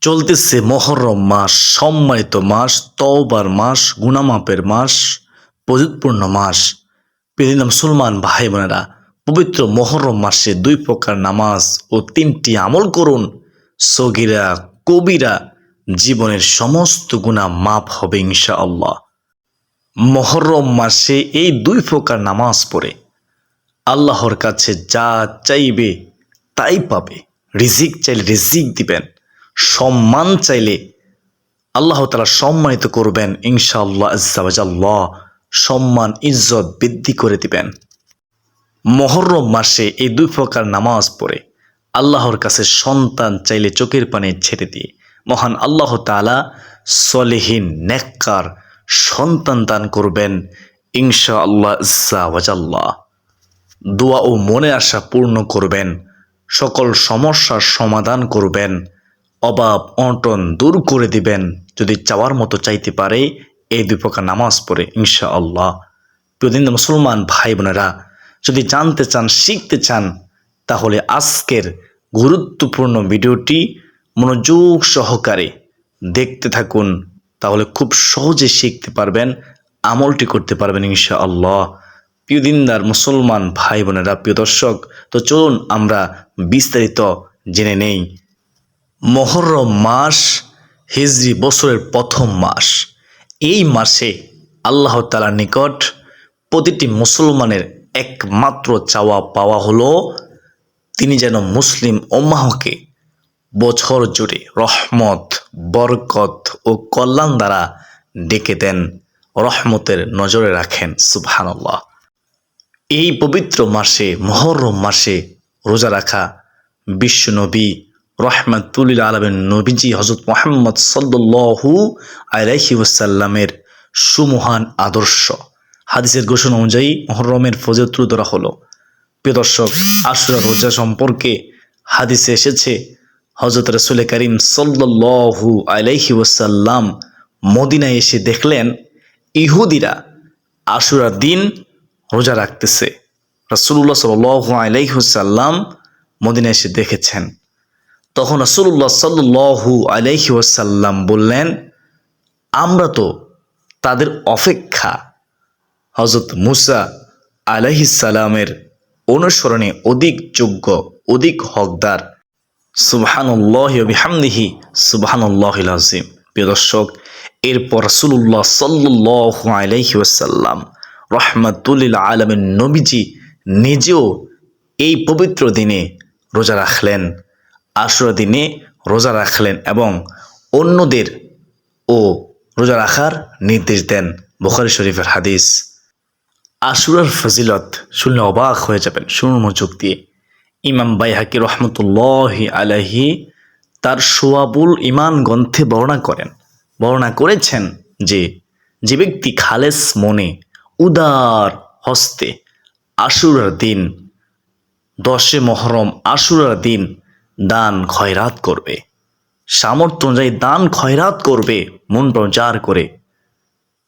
চলতেছে মহরম মাস, সম্মানিত মাস, তওবার মাস, গুনামাপের মাস পবিত্রপূর্ণ মাস। প্রিয় মুসলমান ভাই বোনেরা, পবিত্র মহরম মাসে দুই প্রকার নামাজ ও তিনটি আমল করুন। সগিরা, কবিরা, জীবনের সমস্ত গুণা মাপ হবে ইনশাআল্লাহ। মহরম মাসে এই দুই প্রকার নামাজ পড়ে। আল্লাহর কাছে যা চাইবে তাই পাবে। রিজিক চাইলে রিজিক দিবেন। সম্মান চাইলে আল্লাহ তালা সম্মানিত করবেন, ইনশাআল্লাহ আজ্জাবাজাল্লাহ সম্মান, ইজ্জত বৃদ্ধি করে দিবেন। মহরম মাসে এই দুই প্রকার নামাজ পড়ে। আল্লাহর কাছে সন্তান চাইলে চোখের পানে ছেড়ে দিয়ে। মহান আল্লাহ তালা সলেহীন, নেককার সন্তান দান করবেন ইনশা আল্লাহ ইজ্জাবাজাল্লাহ দোয়া ও মনে আশা পূর্ণ করবেন, সকল সমস্যার সমাধান করবেন অভাব অনটন দূর করে দিবেন, যদি চাওয়ার মতো চাইতে পারে, এই দুই প্রকার নামাজ পড়ে ইনশা আল্লাহ প্রতিদিন মুসলমান ভাই বোনেরা, যদি জানতে চান, শিখতে চান, তাহলে আজকের গুরুত্বপূর্ণ ভিডিওটি মনোযোগ সহকারে দেখতে থাকুন, তাহলে খুব সহজে শিখতে পারবেন, আমলটি করতে পারবেন ইনশা আল্লাহ প্রিয় দিনদার মুসলমান ভাই বোনেরা, প্রিয় দর্শক, তো চলুন আমরা বিস্তারিত জেনে নেই। মহরম মাস হিজরি বছরের প্রথম মাস। এই মাসে আল্লাহ তালার নিকট প্রতিটি মুসলমানের একমাত্র চাওয়া পাওয়া হলো তিনি যেন মুসলিম ওম্মাহকে বছর জুড়ে রহমত, বরকত ও কল্যাণ দ্বারা ডেকে দেন, রহমতের নজরে রাখেন, সুবহানাল্লাহ। এই পবিত্র মাসে, মহরম মাসে রোজা রাখা বিশ্বনবী রহমাতুল্লিল আলমের নবীজি হজরত মোহাম্মদ সাল্লু আলাইহি ওসাল্লামের সুমহান আদর্শ। হাদিসের ঘোষণা অনুযায়ী মহরমের ফজর তুলে ধরা হলো। প্রিয় দর্শক, আশুরা রোজা সম্পর্কে হাদিসে এসেছে হজরত রসুল করিম সাল্লু আলাইহি ওসাল্লাম মদিনায় এসে দেখলেন, ইহুদিরা আশুরার দিন রোজা রাখতেছে। রসুল্লাহ সাল আলাইহুসাল্লাম মদিনায় এসে দেখেছেন। তখন রসুল্লাহ সাল্লু আলাইহি ওসাল্লাম বললেন, আমরা তো তাদের অপেক্ষা হজরত মুসা আলাইহিসাল্লামের অনুসরণে অধিক যোগ্য, অধিক হকদার। সুবহানুল্লাহ বিহামদিহি সুবহানুল্লাহ প্রিয় দর্শক, এরপর রসুল্লাহ সাল্লু আলাইহি ওসাল্লাম রহমাতুল্লিল আলমের নবীজি নিজেও এই পবিত্র দিনে রোজা রাখলেন। আশুরা দিনে রোজা রাখলেন এবং অন্যদের ও রোজা রাখার নির্দেশ দেন বুখারি শরীফের হাদিস। আশুরার ফজিলত শুনলে অবাক হয়ে যাবেন শুনুন মনোযোগ দিয়ে। ইমাম বাইহাকি রহমতুল্লাহ আলাহি তার সোয়াবুল ইমান গ্রন্থে বর্ণনা করেন। বর্ণনা করেছেন যে যে ব্যক্তি খালেস মনে, উদার হস্তে আশুরার দিন, দশে মহরম আশুরার দিন দান খয়রাত করবে। সামর্থ্য অনুযায়ী দান খয়রাত করবে, মন প্রচার করে।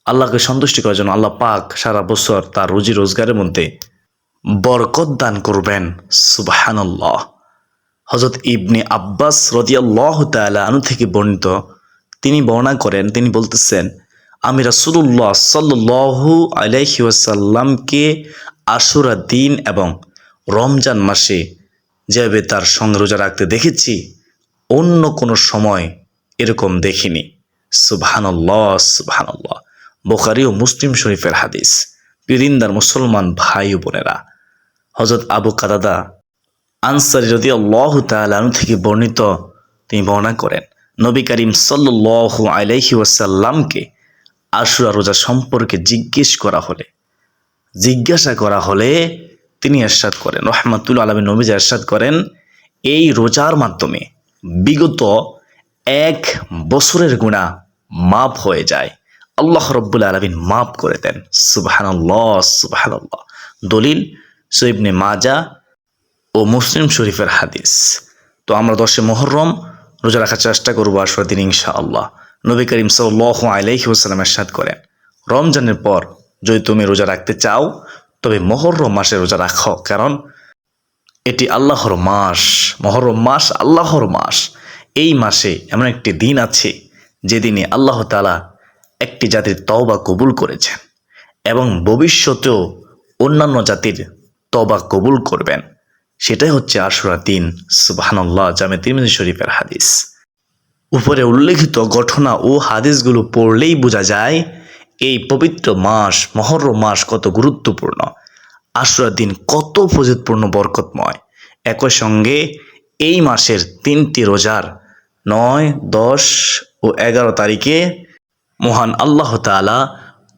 আল্লাহকে সন্তুষ্টি করার জন্য আল্লাহ পাক সারা বছর তার রুজি রোজগারের মধ্যে বরকত দান করবেন। সুবাহানল্লাহ। হজরত ইবনে আব্বাস রদিয়াল্লাহ তালা আনু থেকে বর্ণিত, তিনি বর্ণনা করেন, তিনি বলতেছেন, আমি রাসুল্লাহ সাল্লু আলাইহি ওয়াসাল্লামকে আশুরা দিন এবং রমজান মাসে যেভাবে তার সঙ্গে রোজা রাখতে দেখেছি, অন্য কোনো সময় এরকম দেখিনি। সুবহানাল্লাহ সুবহানাল্লাহ। বোখারি ও মুসলিম শরীফের হাদিস। পিরিন্দার মুসলমান ভাই বোনেরা হজরত আবু কাদাদা আনসারি যদি আল্লাহ তালু থেকে বর্ণিত তিনি বর্ণনা করেন, নবী করিম সাল্লু আলাইহি ওয়াসাল্লামকে আশুরা রোজা সম্পর্কে জিজ্ঞেস করা হলে, জিজ্ঞাসা করা হলে তিনি এরশাদ করেন। রহমাতুল আলমী নবীজ এরশাদ করেন। এই রোজার মাধ্যমে বিগত এক বছরের গুণা মাপ হয়ে যায়। আল্লাহ রব্বুল আলমিন মাপ করে দেন। সুবাহান্লাহ সুবাহান্লাহ দলিল সৈবনে মাজা ও মুসলিম শরীফের হাদিস। তো আমরা দশে মহরম রোজা রাখার চেষ্টা করব আসর দিন ইনশা আল্লাহ নবী করিম সাল্লাহ আলাইহি ওসালাম এরশাদ করেন। রমজানের পর যদি তুমি রোজা রাখতে চাও তবে মহরম মাসে রোজা রাখো, কারণ এটি আল্লাহর মাস। মহরম মাস আল্লাহর মাস। এই মাসে এমন একটি দিন আছে যেদিনে আল্লাহ তালা একটি জাতির তওবা কবুল করেছেন এবং ভবিষ্যতেও অন্যান্য জাতির তবা কবুল করবেন। সেটাই হচ্ছে আশুরা দিন সুবাহান্লাহ জামে তিরমিজি শরীফের হাদিস। উপরে উল্লেখিত ঘটনা ও হাদিসগুলো পড়লেই বোঝা যায় এই পবিত্র মাস, মহরম মাস কত গুরুত্বপূর্ণ। আশুরার দিন কত ফজিতপূর্ণ বরকতময়। একই সঙ্গে এই মাসের তিনটি রোজার নয়, দশ ও এগারো তারিখে মহান আল্লাহ তাআলা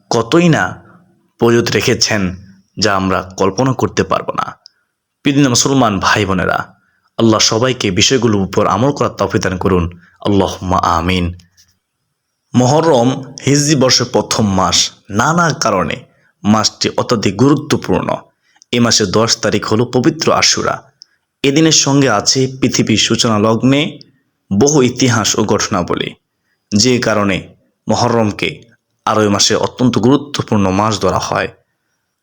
কতই না প্রযুত রেখেছেন যা আমরা কল্পনা করতে পারব না। পৃথিবীর মুসলমান ভাই বোনেরা, আল্লাহ সবাইকে বিষয়গুলোর উপর আমল করার তফিদান করুন। আল্লাহ আমিন। মহরম হিজরি বর্ষের প্রথম মাস। নানা কারণে মাসটি অত্যাধিক গুরুত্বপূর্ণ। এ মাসের দশ তারিখ হলো পবিত্র আশুরা। এদিনের সঙ্গে আছে পৃথিবীর সূচনা লগ্নে বহু ইতিহাস ও ঘটনাবলী। যে কারণে মহরমকে আরই মাসে অত্যন্ত গুরুত্বপূর্ণ মাস ধরা হয়।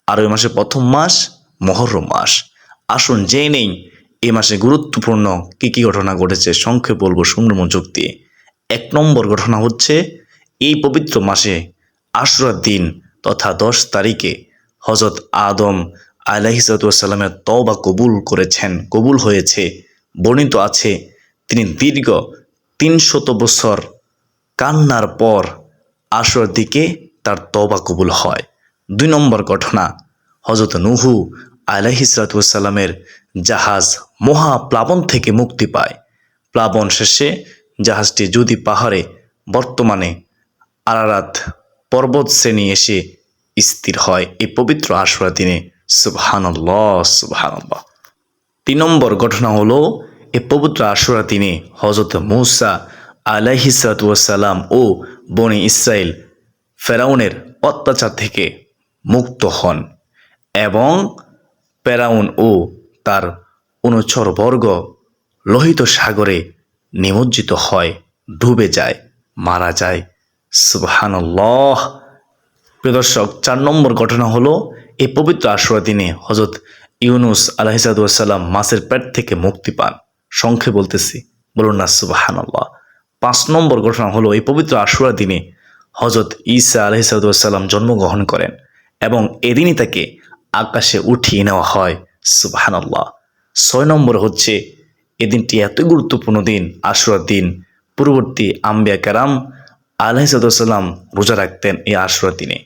আরই মাসের প্রথম মাস মহরম মাস। আসুন জেনে নেই এ মাসে গুরুত্বপূর্ণ কী কী ঘটনা ঘটেছে। সংক্ষেপ বলব সুন্দর মনোযোগ দিয়ে এক নম্বর ঘটনা হচ্ছে এই পবিত্র মাসে আশুরার দিন তথা দশ তারিখে হজরত আদম আলাহিসাল্লামের তওবা কবুল করেছেন, কবুল হয়েছে। বর্ণিত আছে, তিনি দীর্ঘ তিনশত বছর কান্নার পর আশুরার দিকে তার তওবা কবুল হয়। দুই নম্বর ঘটনা হজরত নুহু আলাহিসাল্লামের জাহাজ মহাপ্লাবন থেকে মুক্তি পায়। প্লাবন শেষে জাহাজটি যদি পাহাড়ে, বর্তমানে আরারাত পর্বত শ্রেণি এসে স্থির হয় এই পবিত্র আশুরা দিনে। সুবহানাল্লাহ সুবহানাল্লাহ। তিন নম্বর ঘটনা হলো, এ পবিত্র আশুরা দিনে হজরত মূসা আলাইহিসালাম ও বনি ইসরায়েল ফেরাউনের অত্যাচার থেকে মুক্ত হন এবং ফেরাউন ও তার অনুচর বর্গ লোহিত সাগরে নিমজ্জিত হয়, ডুবে যায়, মারা যায়। সুবহানাল্লাহ। প্রিয় দর্শক, চার নম্বর ঘটনা হলো, এই পবিত্র আশুরা দিনে হজরত ইউনুস আলহিসাদুয়াসাল্লাম মাছের পেট থেকে মুক্তি পান। সংখ্যে বলতেছি, বলুন না, সুবাহানাল্লাহ। পাঁচ নম্বর ঘটনা হলো, এই পবিত্র আশুরা দিনে হজরত ঈসা আলহিসাদুয়াসাল্লাম জন্মগ্রহণ করেন এবং এদিনই তাকে আকাশে উঠিয়ে নেওয়া হয়, সুবাহানাল্লাহ। ছয় নম্বর হচ্ছে, এদিনটি এত গুরুত্বপূর্ণ দিন আশুরার দিন। পূর্ববর্তী আম্বিয়া কারাম আলহিসাল্লাম রোজা রাখতেন এই আশুরার দিনে।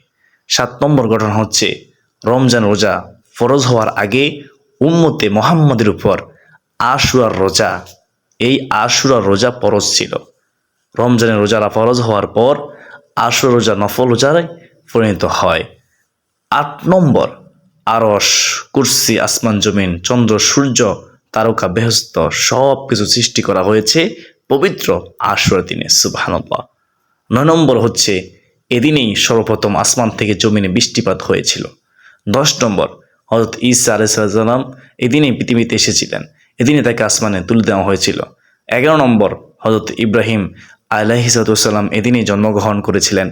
সাত নম্বর ঘটনা হচ্ছে, রমজান রোজা ফরজ হওয়ার আগে উম্মতে মোহাম্মদের উপর আশুরার রোজা, এই আশুরার রোজা ফরজ ছিল। রমজানের রোজারা ফরজ হওয়ার পর আশুর রোজা নফল রোজায় পরিণত হয়। আট নম্বর আরস কুর্সি, আসমান জমিন, চন্দ্র, সূর্য, তারকা, বেহস্ত সব কিছু সৃষ্টি করা হয়েছে পবিত্র আশুরা দিনে সুবাহান্লাহ নয় নম্বর হচ্ছে, এদিনেই সর্বপ্রথম আসমান থেকে জমিনে বৃষ্টিপাত হয়েছিল। দশ নম্বর হজরত ঈসা আলাইসাল্লাম এদিনেই পৃথিবীতে এসেছিলেন। এদিনে তাকে আসমানে তুলে দেওয়া হয়েছিল। এগারো নম্বর হজরত ইব্রাহিম আলাহিসাল্লাম এদিনেই জন্মগ্রহণ করেছিলেন।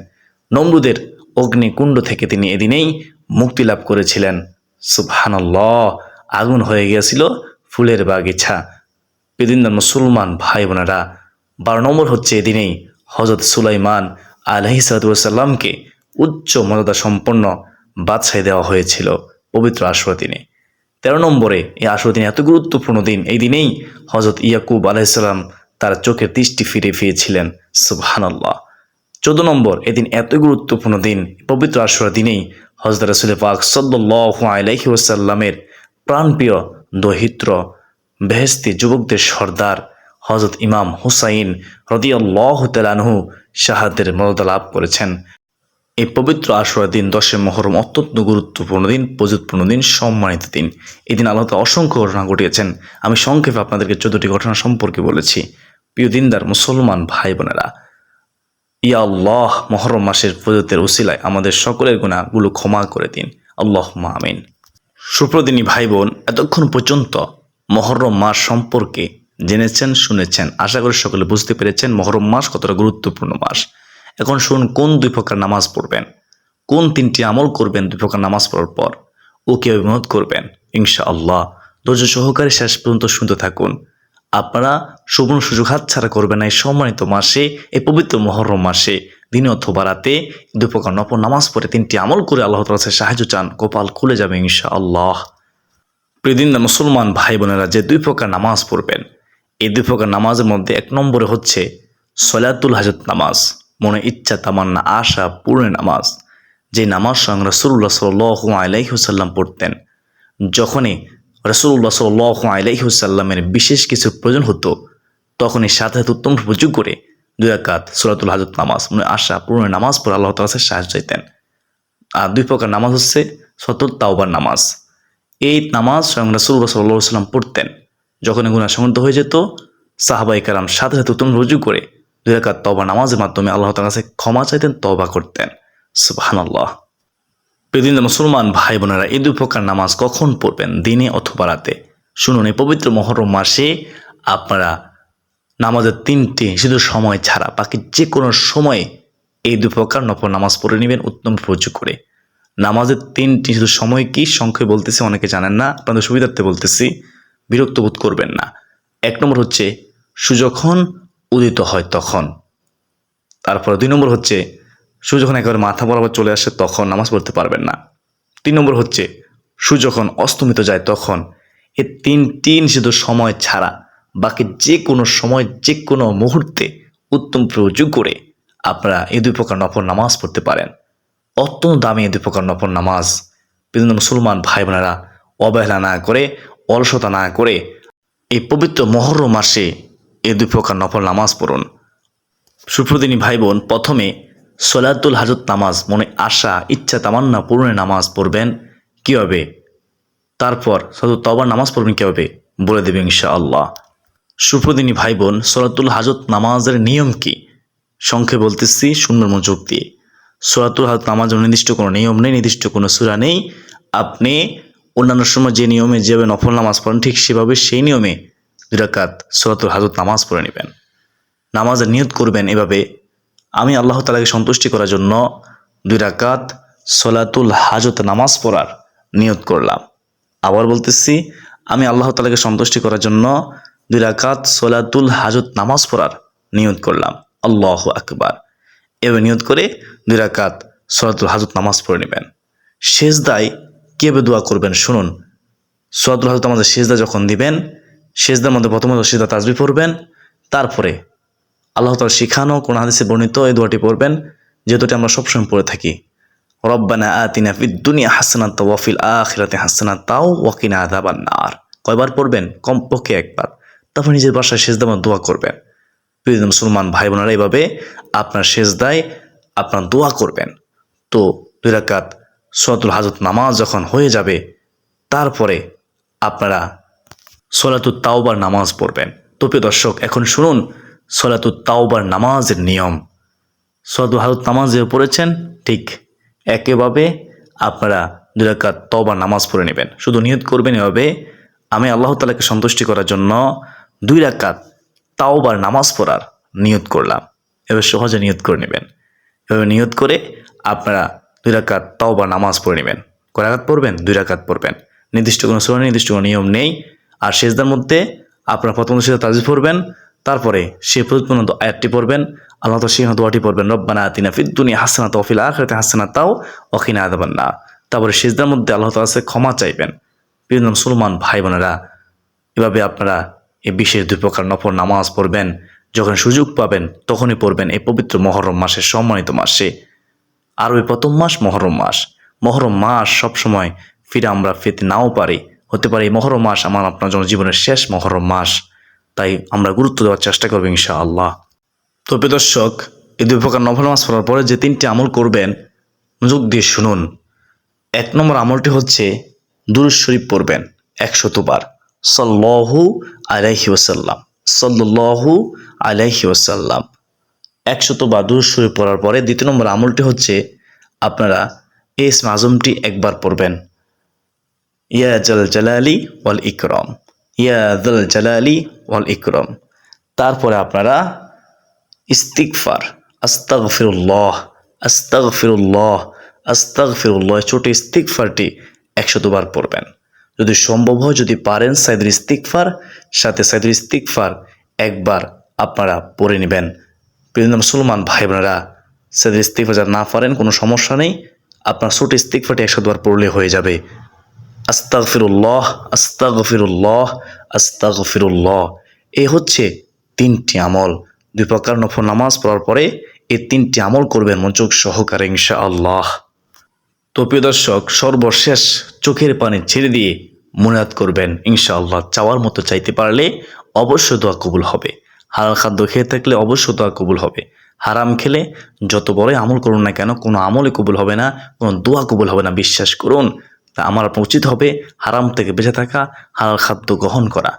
নমরুদের অগ্নিকুণ্ড থেকে তিনি এদিনেই মুক্তি লাভ করেছিলেন। সুবহানাল্লাহ, আগুন হয়ে গিয়েছিল ফুলের বাগিছা। বেদিনদার মুসলমান ভাই বোনেরা বারো নম্বর হচ্ছে, এদিনেই হজরত সুলাইমান আলহিসাল্লামকে উচ্চ মর্যাদা সম্পন্ন বাদশাই দেওয়া হয়েছিল পবিত্র আশুরা দিনে। তেরো নম্বরে এই আশুরা দিন এত গুরুত্বপূর্ণ দিন, এই দিনেই হজরত ইয়াকুব আলাইসাল্লাম তার চোখের দৃষ্টি ফিরে পেয়েছিলেন, সুবহানাল্লাহ। চোদ্দ নম্বর এদিন এত গুরুত্বপূর্ণ দিন, পবিত্র আশুরা দিনেই হজরত রসুল পাক সদ্দাহ আলাইহি ওসাল্লামের প্রাণপ্রিয় দহিত্র বেহেস্তি যুবকদের সর্দার হজরত ইমাম হুসাইন রদিয়াল্লাহ শাহাদের মর্যাদা লাভ করেছেন। এই পবিত্র আশুরা দিন, দশে মহরম অত্যন্ত গুরুত্বপূর্ণ দিন প্রযুৎপূর্ণ দিন, সম্মানিত দিন। এদিন দিন আল্লাহ অসংখ্য ঘটনা ঘটিয়েছেন। আমি সংক্ষেপে আপনাদেরকে চোদ্দটি ঘটনা সম্পর্কে বলেছি। প্রিয় দিনদার মুসলমান ভাই বোনেরা, ইয়া আল্লাহ, মহরম মাসের প্রযুতের উসিলায় আমাদের সকলের গুণাগুলো ক্ষমা করে দিন। আল্লাহ আমিন। সুপ্রদিনী ভাই বোন, এতক্ষণ পর্যন্ত মহরম মাস সম্পর্কে জেনেছেন, শুনেছেন। আশা করি সকলে বুঝতে পেরেছেন, মহরম মাস কতটা গুরুত্বপূর্ণ মাস। এখন শুনুন, কোন দুই প্রকার নামাজ পড়বেন? কোন তিনটি আমল করবেন দুই প্রকার নামাজ পড়ার পর? ও কীভাবে মেহনত করবেন? ইনশা আল্লাহ ধৈর্য সহকারে শেষ পর্যন্ত শুনতে থাকুন। আপনারা সুবর্ণ সুযোগ হাতছাড়া করবেন এই সম্মানিত মাসে, এই পবিত্র মহরম মাসে। দিনে অথবা রাতে দুই প্রকার নপর নামাজ পড়ে তিনটি আমল করে আল্লাহ তালা সাহায্য চান, কপাল খুলে যাবে ইনশা আল্লাহ প্রতিদিন মুসলমান ভাই বোনেরা যে দুই প্রকার নামাজ পড়বেন এই দুই প্রকার নামাজের মধ্যে এক নম্বরে হচ্ছে সলাতুল হাজত নামাজ, মনে ইচ্ছা, তামান্না, আশা, পূর্ণের নামাজ, যে নামাজ সঙ্গ রসুল্লাহ সাল আলাইহুসাল্লাম পড়তেন। যখনই রসুল্লাহ সাল আলাইহুসাল্লামের বিশেষ কিছু প্রয়োজন হতো, তখনই সাথে সাথে উত্তম সুযোগ করে দুই রাকাত সুরাতুল হাজত নামাজ, মনে আশা, পূর্ণের নামাজ পড়ে আল্লাহ তালা সাহায্য চাইতেন। আর দুই প্রকার নামাজ হচ্ছে সতুল তাওবার নামাজ। এই নামাজ স্বয়ং রাসুল্লাহ সাল্লাহ সাল্লাম পড়তেন। যখন গুণা সংগত হয়ে যেত সাহাবাই কালাম সাথে সাথে উত্তম রুজু করে দুই রাকাত তবা নামাজের মাধ্যমে আল্লাহ তার কাছে ক্ষমা চাইতেন তবা করতেন। সুবাহান আল্লাহ প্রতিদিন মুসলমান ভাই বোনেরা এই দুই প্রকার নামাজ কখন পড়বেন? দিনে অথবা রাতে? শুনুন, এই পবিত্র মহরম মাসে আপনারা নামাজের তিনটি শুধু সময় ছাড়া বাকি যে কোনো সময়ে এই দুই প্রকার নফল নামাজ পড়ে নেবেন, উত্তম রুজু করে। নামাজের তিনটি শুধু সময় কি? সংখ্যায় বলতেছি, অনেকে জানেন না, আপনাদের সুবিধার্থে বলতেছি। বিরক্ত বোধ করবেন না। এক নম্বর হচ্ছে, সুযখন উদিত হয় তখন। তারপর দুই নম্বর হচ্ছে সূর্য যখন একেবারে মাথা বরাবর চলে আসে তখন, নামাজ পড়তে পারবেন না। তিন নম্বর হচ্ছে সূর্য যখন অস্তমিত যায় তখন। এই তিনটি নিষিদ্ধ সময় ছাড়া বাকি যে কোনো সময় যে কোনো মুহূর্তে উত্তম প্রয়োগ করে আপনারা এই দুই প্রকার নফল নামাজ পড়তে পারেন। অত্যন্ত দামি এই দুই প্রকার নফল নামাজ। বিভিন্ন মুসলমান ভাই বোনেরা অবহেলা না করে অলসতা না করে এই পবিত্র মহরম মাসে এ দুই প্রকার নফল নামাজ পড়ুন। সুপ্রদিনী ভাই বোন প্রথমে সলাতুল হাজত নামাজ, মনে আশা, ইচ্ছা, তামান্না পূরণের নামাজ পড়বেন কী হবে তারপর শুধু তবার নামাজ পড়বেন কী হবে বলে দেবে ইনশাআল্লাহ। সুপ্রদিনী ভাই বোন সলাতুল হাজত নামাজের নিয়ম কি? সংক্ষেপে বলতেছি, সুন্দর মনোযোগ দিয়ে। সলাতুল হাজত নামাজের নির্দিষ্ট কোনো নিয়ম নেই, নির্দিষ্ট কোনো সুরা নেই। আপনি অন্যান্য সময় যে নিয়মে যেভাবে নফল নামাজ পড়েন, ঠিক সেভাবে সেই নিয়মে দুরাকাত সলাতুল হাজত নামাজ পড়ে নেবেন। নামাজের নিয়ত করবেন এভাবে, আমি আল্লাহ তালাকে সন্তুষ্টি করার জন্য দুই রাকাত সলাতুল হাজত নামাজ পড়ার নিয়ত করলাম। আবার বলতেছি, আমি আল্লাহ তালাকে সন্তুষ্টি করার জন্য দুই রাকাত সলাতুল হাজত নামাজ পড়ার নিয়ত করলাম। আল্লাহ আকবার। এবার নিয়ত করে দুই রাকাত সলাতুল হাজত নামাজ পড়ে নেবেন। শেষদায় কেবে দোয়া করবেন? শুনুন। সলাতুল হাজত আমাদের শেষদা যখন দিবেন শেষদার মধ্যে প্রথমত শেষদা তাজবি পড়বেন, তারপরে আল্লাহ তালা শিখানো, কোন হাদিসে বর্ণিত এই দোয়াটি পড়বেন যে দুটি আমরা সবসময় পড়ে থাকি। রব্বানা আতিনা দুনিয়া হাসানাত ওয়াফিল আখিরাতে হাসানাত তাও ওয়াকিনা আযাবান নার। কয়বার পড়বেন? কমপক্ষে একবার। তারপর নিজের বাসায় শেষদামা দোয়া করবেন। প্রিয় মুসলমান ভাই বোনেরা এইভাবে আপনার সেজদায় আপনার দোয়া করবেন। তো দুই রাকাত সলাতুল হাজত নামাজ যখন হয়ে যাবে, তারপরে আপনারা সলাতুল তাওবার নামাজ পড়বেন। তো প্রিয় দর্শক, এখন শুনুন সলাতুল তাওবার নামাজের নিয়ম। সলাতুল হাজত নামাজ যে পড়েছেন, ঠিক একেভাবে আপনারা দুই রাকাত তওবার নামাজ পড়ে নেবেন। শুধু নিয়ত করবেন এভাবে আমি আল্লাহ তালাকে সন্তুষ্টি করার জন্য দুই রাকাত তাওবার নামাজ পড়ার নিয়ত করলাম। এবার সহজে নিয়ত করে নেবেন। এভাবে নিয়ত করে আপনারা দুই রাকাত তাওবার নামাজ পড়ে নেবেন। কয় রাকাত পড়বেন? দুই রাকাত পড়বেন। নির্দিষ্ট কোনো সময় নির্দিষ্ট কোনো নিয়ম নেই। আর শেষদার মধ্যে আপনারা প্রথম সেটা তাজিজ পড়বেন, তারপরে সে পর্যন্ত আয়াতটি পড়বেন, আল্লাহ তো সিংহ দোয়াটি পড়বেন, রব্বানা আতিনা ফিদ দুনিয়া হাসানা তফিল আখরাতে হাসানা তাও অখিনা আদাবান না তারপরে শেষদার মধ্যে আল্লাহ তালা কাছে ক্ষমা চাইবেন। বিভিন্ন মুসলমান ভাই বোনেরা এভাবে আপনারা এই বিশেষ দুই প্রকার নফর নামাজ পড়বেন, যখন সুযোগ পাবেন তখনই পড়বেন এই পবিত্র মহরম মাসের সম্মানিত মাসে। আর ওই প্রথম মাস মহরম মাস। মহরম মাস সবসময় ফিরে আমরা ফিরতে নাও পারি। হতে পারে মহরম মাস আমার আপনার জন্য জীবনের শেষ মহরম মাস। তাই আমরা গুরুত্ব দেওয়ার চেষ্টা করব ইনশা আল্লাহ তো দর্শক, এই দুই প্রকার নফল মাস পড়ার পরে যে তিনটি আমল করবেন মনোযোগ দিয়ে শুনুন। এক নম্বর আমলটি হচ্ছে দুরুদ শরীফ পড়বেন একশতবার সল্লাহু আলাইহি ওসাল্লাম সল্লাহু আলাইহি ওসাল্লাম একশতবার দুরুদ শরীফ পড়ার পরে দ্বিতীয় নম্বর আমলটি হচ্ছে, আপনারা এস মাজমটি একবার পড়বেন। ইয়া জল জালালি ওয়াল ইকরম। ইয়া জল জালালি ওয়াল ইকরম। তারপরে আপনারা ইস্তিকফার আস্তাগফিরুল্লাহ আস্তাগফিরুল্লাহ আস্তাগফিরুল্লাহ ছোট ইস্তিকফারটি একশতবার পড়বেন। যদি সম্ভব হয়, যদি পারেন সাইদুল ইস্তিকফার সাথে সাইদুল ইস্তিকফার একবার আপনারা পড়ে নেবেন। বিভিন্ন মুসলমান ভাই বোনেরা ইস্তিকফার যারা না পারেন, কোনো সমস্যা নেই। আপনার ছোট ইস্তিকফারটি একশো দুবার পড়লে হয়ে যাবে। আস্তাগফিরুল্লাহ আস্তাগফিরুল্লাহ আস্তাগফিরুল্লাহ। এ হচ্ছে তিনটি আমল। দুই প্রকার নফর নামাজ পড়ার পরে এই তিনটি আমল করবেন মনোযোগ সহকারে ইনশা আল্লাহ তো প্রিয় দর্শক, সর্বশেষ চোখের পানি ছেড়ে দিয়ে মুনাদ করবেন, ইনশাআল্লাহ। চাওয়ার মতো চাইতে পারলে অবশ্যই দোয়া কবুল হবে। হালাল খাদ্য খেয়ে থাকলে অবশ্যই দোয়া কবুল হবে। হারাম খেলে যত বড়ই আমল করুন না কেন, কোনো আমলে কবুল হবে না, কোনো দোয়া কবুল হবে না, বিশ্বাস করুন। তা আমার আপনার উচিত হবে হারাম থেকে বেঁচে থাকা, হালাল খাদ্য গ্রহণ করা।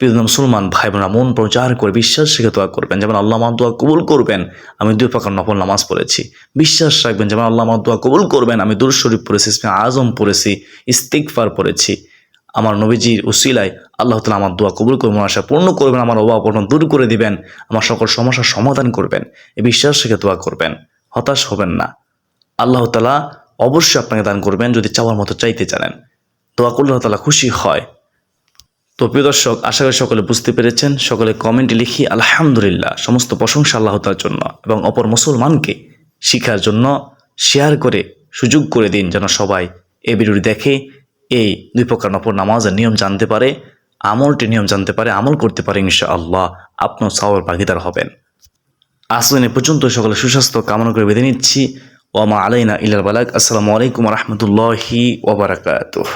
প্রিয় মুসলমান ভাই বোনা মন প্রচার করে বিশ্বাস রেখে দোয়া করবেন। যেমন আল্লাহ আমার দোয়া কবুল করবেন, আমি দুই প্রকার নফল নামাজ পড়েছি। বিশ্বাস রাখবেন, যেমন আল্লাহ আমার দোয়া কবুল করবেন, আমি দুর শরীফ পড়েছি ইসমে আজম পড়েছি ইস্তিকফার পড়েছি। আমার নবীজির উসিলায় আল্লাহ তালা আমার দোয়া কবুল করবেন আশা পূর্ণ করবেন, আমার অভাব অনটন দূর করে দিবেন, আমার সকল সমস্যার সমাধান করবেন এ বিশ্বাস রেখে দোয়া করবেন। হতাশ হবেন না। আল্লাহ তালা অবশ্যই আপনাকে দান করবেন যদি চাওয়ার মতো চাইতে জানেন। দোয়া করলে আল্লাহ তালা খুশি হয়। তো প্রিয় দর্শক, আশা করি সকলে বুঝতে পেরেছেন। সকলে কমেন্টে লিখি, আলহামদুলিল্লাহ। সমস্ত প্রশংসা আল্লাহ তার জন্য এবং অপর মুসলমানকে শিখার জন্য শেয়ার করে, সুযোগ করে দিন যেন সবাই এ ভিডিওটি দেখে এই দুই প্রকার নফর নামাজের নিয়ম জানতে পারে, আমলটি নিয়ম জানতে পারে, আমল করতে পারে ইনশা আল্লাহ আপনার সাওয়ার ভাগিদার হবেন। আসলে পর্যন্ত সকলে সুস্বাস্থ্য কামনা করে বেঁধে নিচ্ছি। ওমা আলাইনা ইলাল বালাক আসসালামু আলাইকুম রহমতুল্লাহি ওবরাকাতুহ